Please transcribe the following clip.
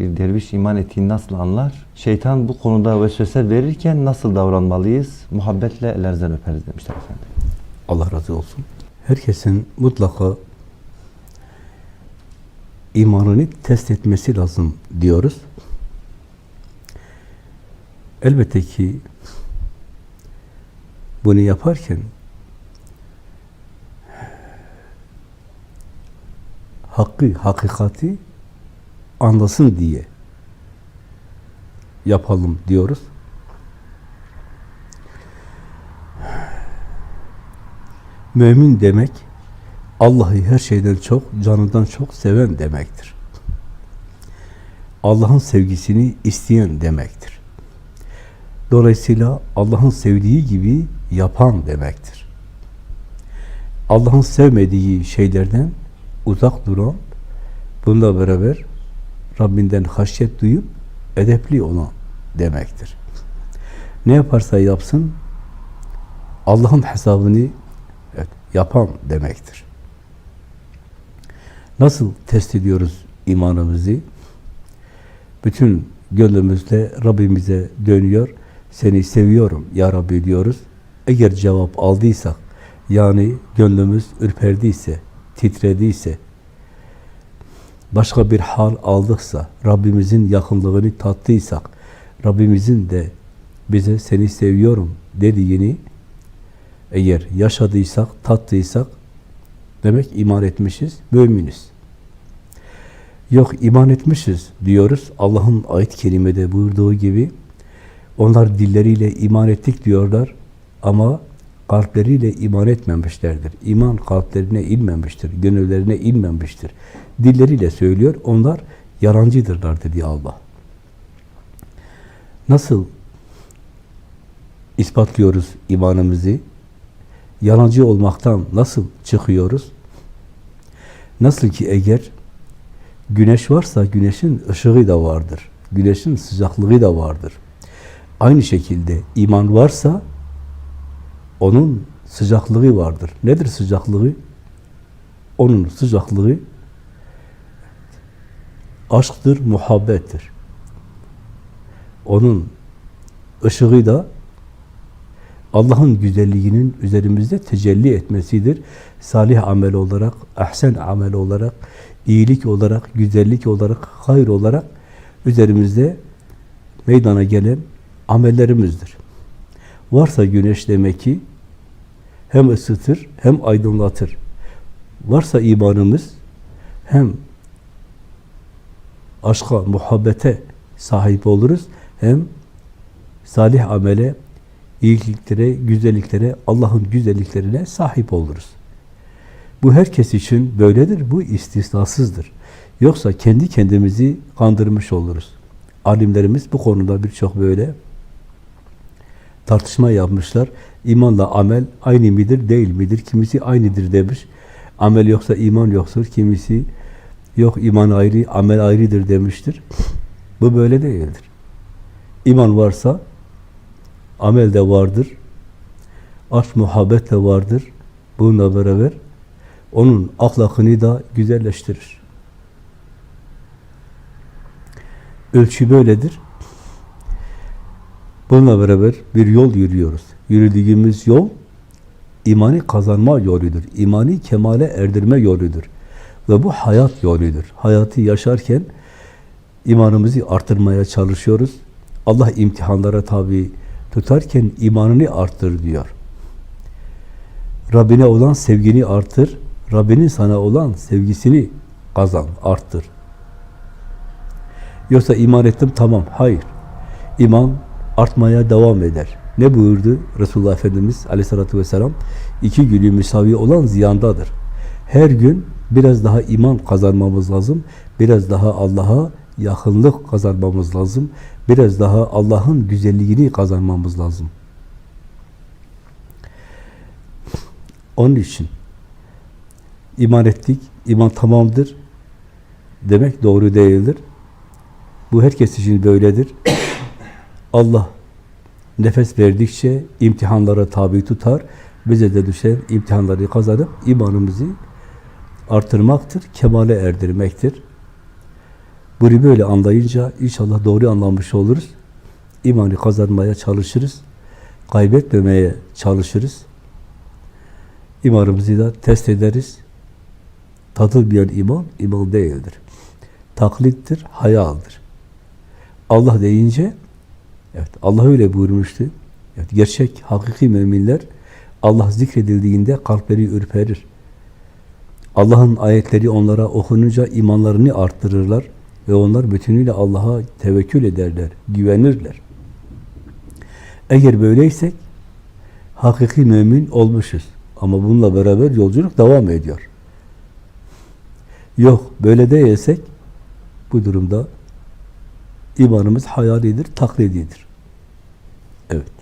Bir derviş iman ettiğini nasıl anlar? Şeytan bu konuda vesvese verirken nasıl davranmalıyız? Muhabbetle ellerinizden öperiz demişler efendim. Allah razı olsun. Herkesin mutlaka imanını test etmesi lazım diyoruz. Elbette ki bunu yaparken hakkı, hakikati anlasın diye yapalım diyoruz. Mümin demek Allah'ı her şeyden çok, canından çok seven demektir. Allah'ın sevgisini isteyen demektir. Dolayısıyla Allah'ın sevdiği gibi yapan demektir. Allah'ın sevmediği şeylerden uzak duran, bununla beraber Rabbinden haşyet duyup edepli olan demektir. Ne yaparsa yapsın, Allah'ın hesabını evet, yapan demektir. Nasıl test ediyoruz imanımızı? Bütün gönlümüzle Rabbimize dönüyor. Seni seviyorum ya Rabbi diyoruz. Eğer cevap aldıysak, yani gönlümüz ürperdiyse, titrediyse, başka bir hal aldıksa, Rabbimizin yakınlığını tattıysak, Rabbimizin de bize seni seviyorum dediğini eğer yaşadıysak, tattıysak demek iman etmişiz, müminiz. Yok iman etmişiz diyoruz. Allah'ın ayet kelimede buyurduğu gibi onlar dilleriyle iman ettik diyorlar ama kalpleriyle iman etmemişlerdir. İman kalplerine inmemiştir, gönüllerine inmemiştir. Dilleriyle söylüyor, onlar yalancıdırlar dedi Allah. Nasıl ispatlıyoruz imanımızı? Yalancı olmaktan nasıl çıkıyoruz? Nasıl ki eğer güneş varsa güneşin ışığı da vardır. Güneşin sıcaklığı da vardır. Aynı şekilde iman varsa onun sıcaklığı vardır. Nedir sıcaklığı? Onun sıcaklığı aşktır, muhabbettir. Onun ışığı da Allah'ın güzelliğinin üzerimizde tecelli etmesidir. Salih amel olarak, ahsen amel olarak, iyilik olarak, güzellik olarak, hayır olarak üzerimizde meydana gelen amellerimizdir. Varsa güneş demek ki hem ısıtır hem aydınlatır. Varsa imanımız hem aşka, muhabbete sahip oluruz hem salih amele, iyiliklere, güzelliklere, Allah'ın güzelliklerine sahip oluruz. Bu herkes için böyledir, bu istisnasızdır. Yoksa kendi kendimizi kandırmış oluruz. Alimlerimiz bu konuda birçok böyle tartışma yapmışlar. İmanla amel aynı midir, değil midir? Kimisi aynıdır demiş. Amel yoksa iman yoktur. Kimisi yok iman ayrı, amel ayrıdır demiştir. Bu böyle değildir. İman varsa amel de vardır. Aşk, muhabbet de vardır. Bununla beraber onun ahlakını da güzelleştirir. Ölçü böyledir. Bununla beraber bir yol yürüyoruz. Yürüdüğümüz yol imani kazanma yoludur. İmani kemale erdirme yoludur. Ve bu hayat yoludur. Hayatı yaşarken imanımızı artırmaya çalışıyoruz. Allah imtihanlara tabi tutarken imanını arttır diyor. Rabbine olan sevgini artır. Rabbinin sana olan sevgisini kazan, arttır. Yoksa iman ettim tamam. Hayır. İman artmaya devam eder. Ne buyurdu Resulullah Efendimiz aleyhissalatü vesselam? İki günü müsavi olan ziyandadır. Her gün biraz daha iman kazanmamız lazım. Biraz daha Allah'a yakınlık kazanmamız lazım. Biraz daha Allah'ın güzelliğini kazanmamız lazım. Onun için iman ettik, iman tamamdır demek doğru değildir. Bu herkes için böyledir. Allah nefes verdikçe imtihanlara tabi tutar. Bize de düşen imtihanları kazanıp imanımızı artırmaktır, kemale erdirmektir. Bunu böyle anlayınca inşallah doğru anlamış oluruz. İmanı kazanmaya çalışırız. Kaybetmemeye çalışırız. İmanımızı da test ederiz. Tadılmayan iman, iman değildir. Taklittir, hayaldir. Allah deyince, evet Allah öyle buyurmuştu. Evet, gerçek, hakiki müminler Allah zikredildiğinde kalpleri ürperir. Allah'ın ayetleri onlara okununca imanlarını arttırırlar ve onlar bütünüyle Allah'a tevekkül ederler, güvenirler. Eğer böyleysek hakiki mümin olmuşuz. Ama bununla beraber yolculuk devam ediyor. Yok, böyle değilsek bu durumda imanımız hayalidir, taklididir. Evet.